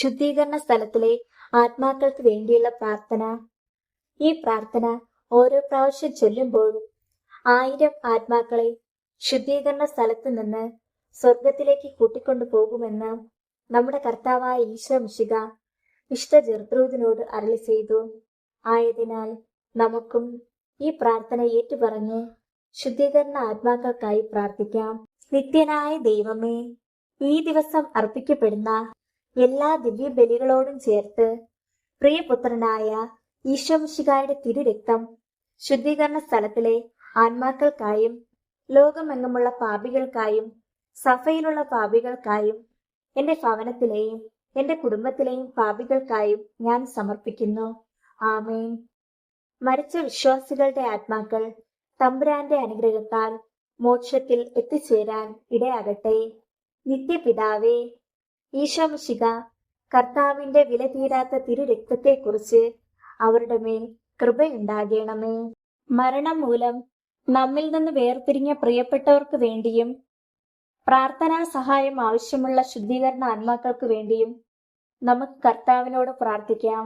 ശുദ്ധീകരണ സ്ഥലത്തിലെ ആത്മാക്കൾക്ക് വേണ്ടിയുള്ള പ്രാർത്ഥന. ഈ പ്രാർത്ഥന ഓരോ പ്രാവശ്യം ചൊല്ലുമ്പോഴും ആയിരം ആത്മാക്കളെ ശുദ്ധീകരണ സ്ഥലത്ത് നിന്ന് സ്വർഗത്തിലേക്ക് കൂട്ടിക്കൊണ്ടു പോകുമെന്ന് നമ്മുടെ കർത്താവായ ഈശോ മിശിക വിശുദ്ധ ജർദ്രൂദിനോട് അരളി ചെയ്തു. ആയതിനാൽ നമുക്കും ഈ പ്രാർത്ഥന ഏറ്റുപറഞ്ഞ് ശുദ്ധീകരണ ആത്മാക്കൾക്കായി പ്രാർത്ഥിക്കാം. നിത്യനായ ദൈവമേ ഈ ദിവസം അർപ്പിക്കപ്പെടുന്ന എല്ലാ ദിവ്യബലികളോടും ചേർത്ത് പ്രിയപുത്രനായ ഈശോമിശികായുടെ തിരുരക്തം ശുദ്ധീകരണ സ്ഥലത്തിലെ ആത്മാക്കൾക്കായും ലോകമെങ്ങുമുള്ള പാപികൾക്കായും സഫയിലുള്ള പാപികൾക്കായും എന്റെ ഭവനത്തിലെയും എന്റെ കുടുംബത്തിലെയും പാപികൾക്കായും ഞാൻ സമർപ്പിക്കുന്നു. ആമേൻ. മരിച്ച വിശ്വാസികളുടെ ആത്മാക്കൾ തമ്പുരാന്റെ അനുഗ്രഹത്താൽ മോക്ഷത്തിൽ എത്തിച്ചേരാൻ ഇടയാകട്ടെ. നിത്യപിതാവേ ഈശോമിശിക കർത്താവിന്റെ വില തീരാത്ത തിരുരക്തത്തെക്കുറിച്ച് അവരുടെ മേൽ കൃപയുണ്ടാകണമേ. മരണം മൂലം നമ്മിൽ നിന്ന് വേർപിരിഞ്ഞ പ്രിയപ്പെട്ടവർക്ക് വേണ്ടിയും പ്രാർത്ഥനാ സഹായം ആവശ്യമുള്ള ശുദ്ധീകരണ ആത്മാക്കൾക്ക് വേണ്ടിയും നമുക്ക് കർത്താവിനോട് പ്രാർത്ഥിക്കാം.